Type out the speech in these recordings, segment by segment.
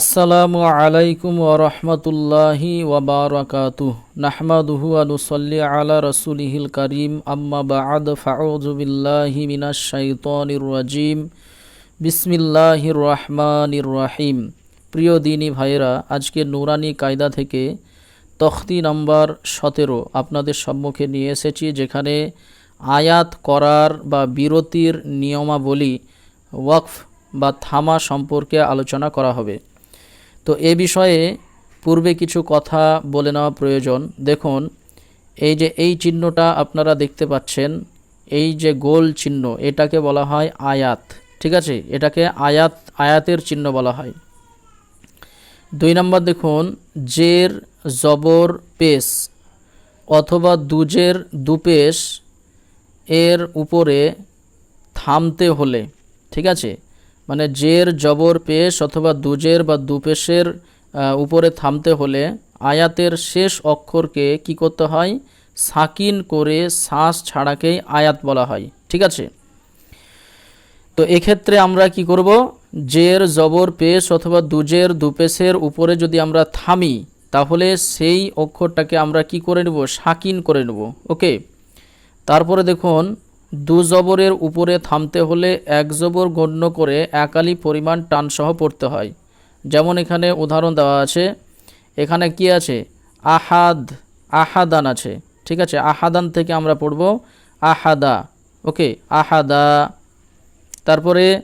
আসসালামু আলাইকুম ওরহমতুল্লাহি ওবরাকাতু নাহমাদুহু আনুসল্লি আলা রসুলিহিল করিম। আম্মা বাদ ফাউজুবিল্লাহি মিনাশ শাইতানির রাজিম। বিসমিল্লাহির রহমানির রহিম। প্রিয় দিনী ভাইরা আজকে নুরানি কায়দা থেকে তখতি নাম্বার সতেরো আপনাদের সম্মুখে নিয়ে এসেছি, যেখানে আয়াত করার বা বিরতির নিয়মাবলী, ওয়াকফ বা থামা সম্পর্কে আলোচনা করা হবে। তো এ বিষয়ে পূর্বে কিছু কথা বলে নেওয়া প্রয়োজন। দেখুন, এই যে এই চিহ্নটা আপনারা দেখতে পাচ্ছেন, এই যে গোল চিহ্ন, এটাকে বলা হয় আয়াত, ঠিক আছে? এটাকে আয়াত, আয়াতের চিহ্ন বলা হয়। দুই নম্বর দেখুন, জের, জবর, পেশ, অথবা দুজের দুপেশ, এর উপরে থামতে হলে, ঠিক আছে? মানে জের, জবর, পেশ অথবা দুজের বা দুপেশের উপরে থামতে হলে আয়াতের শেষ অক্ষরকে কি করতে হয়? সাকিন করে শ্বাস ছাড়াকেই আয়াত বলা হয়। ঠিক আছে? তো এক্ষেত্রে আমরা কি করব? জের, জবর, পেশ অথবা দুজের, দুপেশের উপরে যদি আমরা থামি, তাহলে সেই অক্ষরটাকে আমরা কি করে নেব? সাকিন করে নেব। ওকে? তারপরে দেখুন দু জবরের উপরে থামতে হলে এক জবর গণ্য করে একালি পরিমাণ টানসহ পড়তে হয়। যেমন এখানে উদাহরণ দেওয়া আছে। এখানে কি আছে? আহাদ, আহাদান আছে। ঠিক আছে? আহাদান থেকে আমরা পড়ব। আহাদা। ওকে আহাদা। তারপরে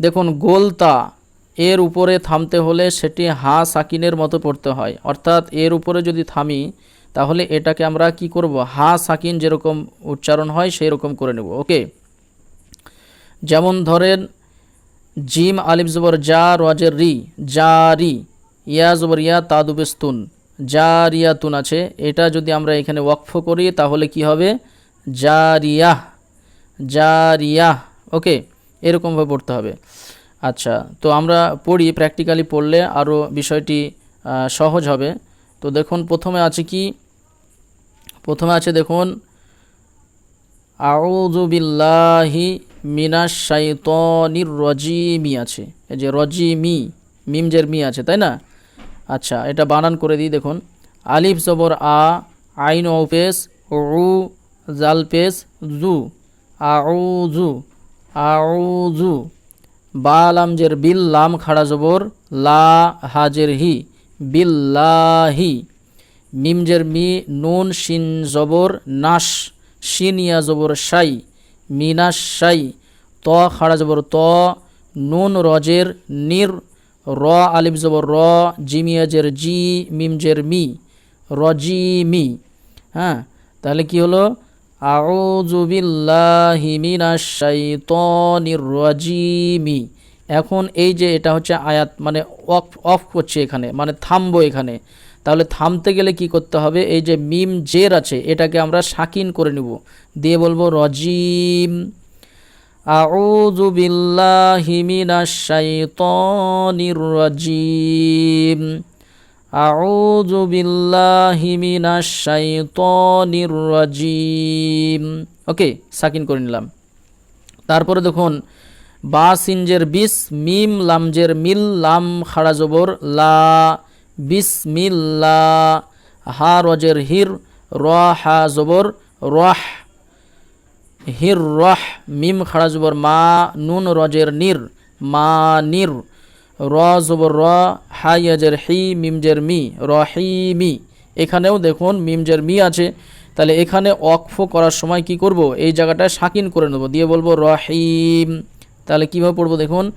দেখুন, গোলতা, এর উপরে থামতে হলে সেটি হা সাকিনের মতো পড়তে হয়। অর্থাৎ এর উপরে যদি থামি তাহলে এটাকে আমরা কি করব? হা, সাকিন যেরকম উচ্চারণ হয় সেই রকম করে নেব। ওকে যেমন ধরেন, জিম আলিফ জবর জা রাজের রি জারি ইয়া জবর ইয়া তাদুবেস্তুন জারিয়াতুন আছে। এটা যদি আমরা এখানে ওয়াকফ করি, তাহলে কি হবে? জারিয়াহ জারিয়াহ ওকে এরকমভাবে পড়তে হবে। আচ্ছা তো আমরা পড়ি প্র্যাকটিক্যালি পড়লে আরও বিষয়টি সহজ হবে। তো দেখুন, প্রথমে আছে কি? প্রথমে আছে দেখুন, আউযু বিল্লাহি মিনাশ শাইতানির রজিমি আছে। এই যে রজিমি মিমজের মি আছে, তাই না? আচ্ছা এটা বানান করে দিই দেখুন। আলিফ জবর আ, আইন ও পেস উ, জাল পেস জু আউজু আউজু বা লামজের বিল, লাম খাড়া জবর, লা হাজের হি, বিল্লাহি। মিমজের মি, নুন, শিন, জবর, নাশ, শিন, ইয়া, জবর সাই মিনাস সাই ত, খাড়া জবর, ত, নুন রজের নির, র, আলিফ জবর, র জিমিয়াজের জি মিমজের মি রজি মি হ্যাঁ? তাহলে কি হলো? রাজিমি। এখন এই যে এটা হচ্ছে আয়াত মানে অফ অফ করছে এখানে মানে থামবো এখানে। তাহলে থামতে গেলে কি করতে হবে? এই যে মিম জের আছে, এটাকে আমরা সাকিন করে নিব। দিয়ে বলব, রজিম, আউযু বিল্লাহি মিনাশ শাইতানির রাজিম। আউযু বিল্লাহি মিনাশ শাইতানির রাজিম। ওকে সাকিন করে নিলাম। তারপরে দেখুন বা সিনজের বিস, মিম লামজের মিল, লাম, খাড়া, জবর, লা বিসমিল্লা হা রজের হির, র, হা জবর, রহ, হির, রহ, মিম, খাড়া জবর, মা, নুন, রজের নির, মা, নির, র, জবর, র হাইয়াজের হি মিমজের মি রহিমি এখানেও দেখুন মিমজের মি আছে। তাহলে এখানে অক্ফ করার সময় কি করব? এই জায়গাটায় সাকিন করে নেব। দিয়ে বলব রহিম। তাহলে কীভাবে পড়ব দেখুন?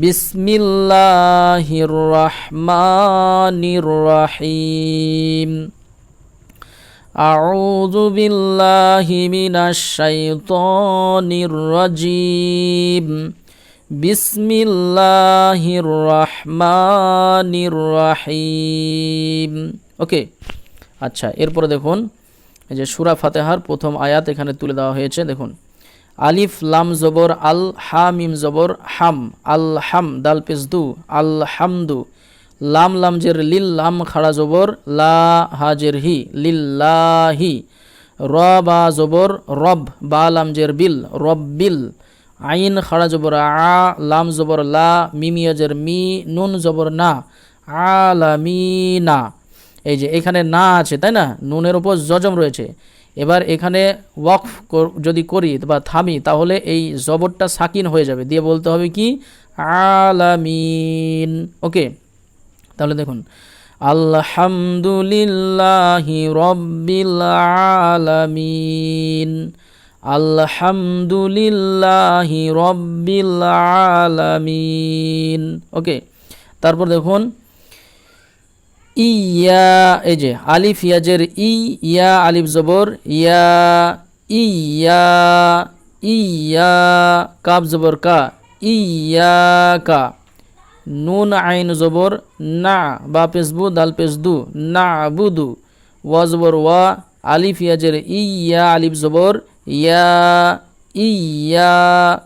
বিসমিল্লাহির রহমানির রহিম أعوذ بالله من الشيطان الرجيم بسم الله الرحمن الرحيم ওকে আচ্ছা এরপরে দেখুন এই যে সুরা ফাতেহার প্রথম আয়াত এখানে তুলে দেওয়া হয়েছে দেখুন আলিফ, লাম জবর, আল, হা, মিম জবর, হাম, আল, হাম, দাল পেস দু, আল, হামদু, লাম লাম, জের, লিল, লাম, খাড়া জবর, লা হাজের হি লিল্লাহি র, বা, জবর, রব, বা, লাম, জের, বিল রব্বিল আইন, খাড়া জবর, আ, লাম, জবর, লা মিমিয়াজের মি, নুন, জবর, না, আলামিনা। এই যে এখানে না আছে, তাই না? নুনের উপর জজম রয়েছে। এবার এখানে ওয়াকফ যদি করি বা থামি, তাহলে এই জবরটা সাকিন হয়ে যাবে। দিয়ে বলতে হবে কি? আলামিন। ওকে, তাহলে দেখুন। আলহামদুলিল্লাহি রব্বিল আলামিন। আলহামদুলিল্লাহি রব্বিল আলামিন। ওকে, তারপর দেখুন। ইয়া, এই যে, আলিফ, ইয়াজের ই, ইয়া, আলিফ জবর, ইয়া ইয়া ইয়া কাব জবর কা, ইয়া কা। নুন, আইন জবর, না, বা পেসবু দাল পেসদু না বুদু ওয়া জবর ওয়া, আলিফ, ইয়াজের ইয়া, আলিফ জবর, ইয়া ইয়া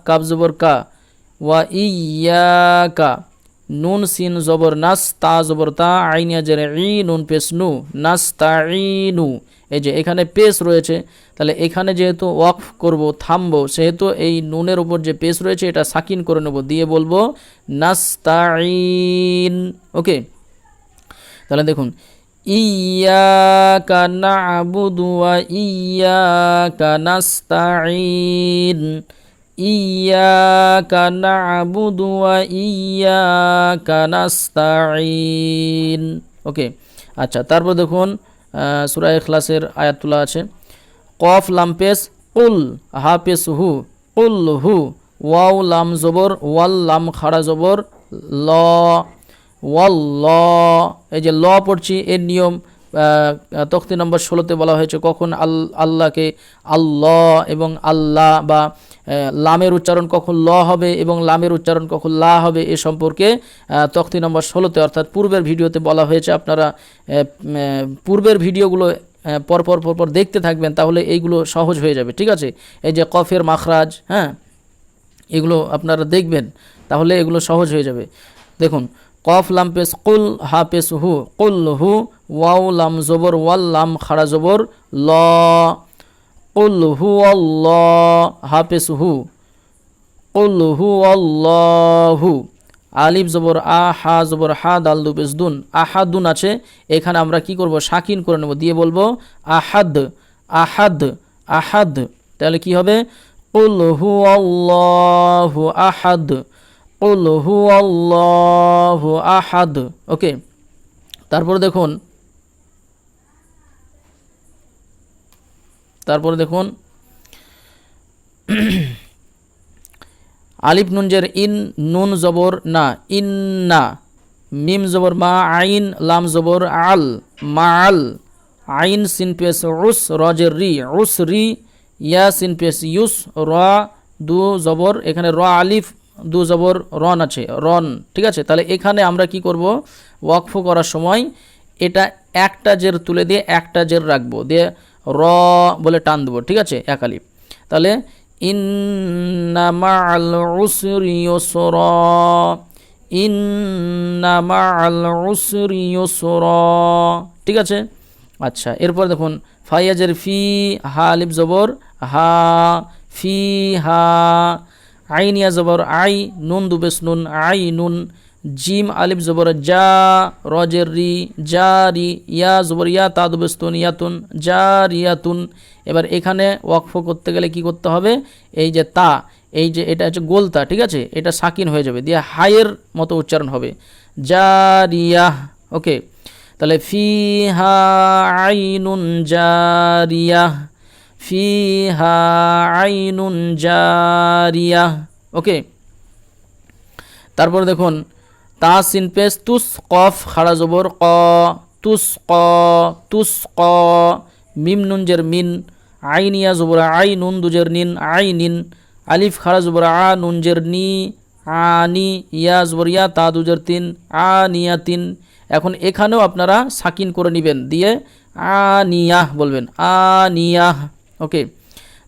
কাব জবর কা। ওয়া, ইয়া কা। নুন সিন জবর নাস তা জবর তা আইন ইয়াজের ই নুন পেস নু নাস তা নু এই যে এখানে পেস রয়েছে, তাহলে এখানে যেহেতু ওয়াকফ করব, থামবো, সেহেতু এই নুনের উপর যে পেস রয়েছে, এটা সাকিন করে নেব, দিয়ে বলব নাস্তাইন ওকে? তাহলে দেখুন ইয়াকা নাবুদু ওয়া ইয়াকা নাস্তাইন নাবুদু ওয়া ইয়াকা নাস্তাইন ওকে আচ্ছা তারপর দেখুন সূরা ইখলাসের আয়াত আছে। কফ, লাম পেস উল হা পেস হু উল হু, ওয়াও, লাম, জবর, ওয়াল, লাম, খাড়া, জবর, ল, ওয়াল, ল। এই যে ল পড়ছি, এর নিয়ম তখতি নম্বর ষোলোতে বলা হয়েছে কখন আল, আল্লাহকে আল্লাহ এবং আল্লাহ বা লামের উচ্চারণ কখন ল হবে এবং লামের উচ্চারণ কখন লা হবে এ সম্পর্কে তক্তি নম্বর ষোলোতে, অর্থাৎ পূর্বের ভিডিওতে বলা হয়েছে। আপনারা পূর্বের ভিডিওগুলো পরপর পরপর দেখতে থাকবেন, তাহলে এইগুলো সহজ হয়ে যাবে, ঠিক আছে? এই যে কফের মাখরাজ হ্যাঁ? এগুলো আপনারা দেখবেন, তাহলে এগুলো সহজ হয়ে যাবে। দেখুন, কফ লাম পেস কুল, হা পেস হু, কুল হু, ওয়াও লাম জবর, ওয়াল লাম খাড়া জবর, ল কুল হু অল্লাহ হা পেস হু কুল হু অল্লাহু আলিফ জবর আ, হা জবর হা, দাল দু পেস দুন। আহাদুন আছে, এখানে আমরা কি করব? শাকিন করে নেব, দিয়ে বলব আহাদ আহাদ আহাদ। তাহলে কি হবে? কুল হু আল্লাহু আহাদ কুল হু আল্লাহু আহাদ। ওকে, তারপর দেখুন তারপর দেখুন, আলিফ নুনজের ইন, নুন জবর, না ইন না মিম জবর, মা, আইন, লাম জবর, আল, মা, আল, আইন সিন পেস উস রজের রি, উস, রি, ইয়া সিন পেস ইউস, র, দু জবর, এখানে র আলিফ, দু জবর, রন আছে, রন, ঠিক আছে? তাহলে এখানে আমরা কি করব? ওয়াকফ করার সময় এটা একটা জের তুলে দিয়ে একটা জের রাখব। দিয়ে র বলে টান দেবো, ঠিক আছে? এক আলিফ। তাহলে, ইন্না মা'আল উসরি ঠিক আছে? আচ্ছা এরপর দেখুন, ফাইয়াজের ফি হা আলিফ জবর, হা, ফি হা, আইন ইয়া জবর, আই, নুন দুবেস নুন, আই নুন জিম আলিফ জবর জা, রজের রি, জা রি, ইয়া জবর ইয়া, তা দুবেস্তুন, ইয়াতুন, জা রিয়াতুন এবার এখানে ওয়াকফ করতে গেলে কি করতে হবে? এই যে তা, এই যে এটা হচ্ছে গোলতা ঠিক আছে? এটা সাকিন হয়ে যাবে, দিয়ে হায়ের মতো উচ্চারণ হবে। জারিয়াহ ওকে? তাহলে ফিহা আইনুন জারিয়াহ ফিহা আইনুন জারিয়াহ ওকে? তারপর দেখুন তা সিন পেস তুস কফ খাড়া জবর ক তুস ক তুস ক, মিম নুনজের মিন আইনিয়া জবর আই নুন দুজের নিন, আই নিন, আলিফ খাড়া জবর আ নুনজের নি আনি ইয়া জবর ইয়া, তা দুজের তিন, আ নিয়া তিন। এখন এখানেও আপনারা সাকিন করে নেবেন, দিয়ে আনিয়াহ বলবেন আনিয়াহ ওকে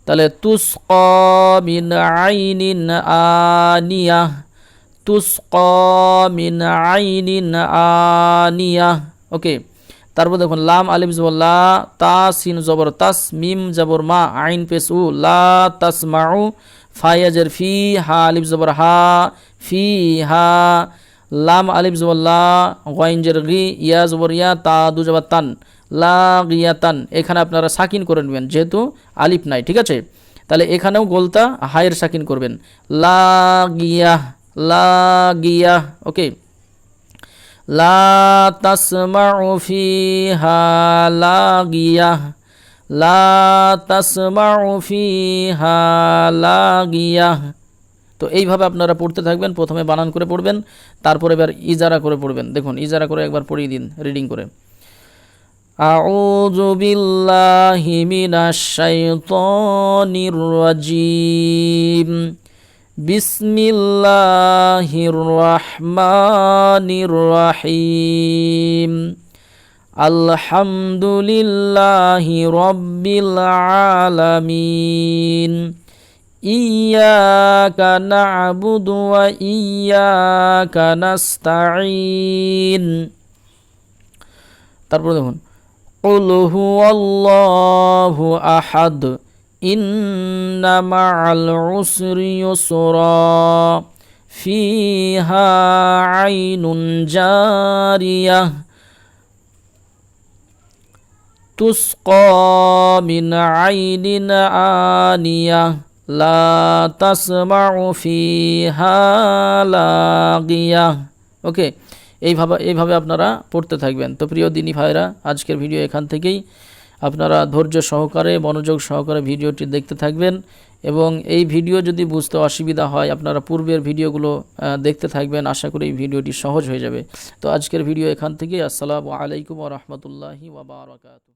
তাহলে তুস মিন আইনিন আনিয়াহ তুস্ক মিন আনিয়াহ ওকে তারপর দেখুন, লাম জবর, লা, তা, সিন, জবর, তাস, মিম, জবর, মা, আইন পেস উ, লা তাস মাউ ফায়াজের, ফি, হা, আলিফ, জবর, হা, ফি, হা, লাম জবর, লা, গয়েঞ্জের, গি, ইয়া, জবর, ইয়া, তা, দু, জবর, তান, লা, গিয়া, তান, এখানে আপনারা সাকিন করে নেবেন, যেহেতু আলিফ নাই, ঠিক আছে? তাহলে এখানেও গোলতা, হায়ের সাকিন করবেন, লা, গিয়া লা গিয়া ওকে লা তাসমাউ ফিহা লাগিয়া লা তাসমাউ ফিহা লাগিয়া তো এইভাবে আপনারা পড়তে থাকবেন প্রথমে বানান করে পড়বেন তারপরে এবার ইজারা করে পড়বেন দেখুন ইজারা করে একবার পড়িয়ে দিন রিডিং করে أعوذ بالله من الشيطان الرجيم بسم الله الرحمن الرحيم الحمد لله رب العالمين إياك نعبد وإياك نستعين তারপরে দেখুন قل هو الله أحد إن مع العسر يسرا فيها عين جارية تسقى من عين آنية لا تسمع فيها لاغية ওকে এইভাবে এইভাবে আপনারা পড়তে থাকবেন তো প্রিয় দিনী ভাইরা আজকের ভিডিও এখান থেকেই আপনারা ধৈর্য সহকারে, মনোযোগ সহকারে ভিডিওটি দেখতে থাকবেন এবং এই ভিডিও যদি বুঝতে অসুবিধা হয়, আপনারা পূর্বের ভিডিওগুলো দেখতে থাকবেন। আশা করি এই ভিডিওটি সহজ হয়ে যাবে। তো আজকের ভিডিও এখান থেকে আসসালামু আলাইকুম রহমতুল্লাহি ওবরাকাতু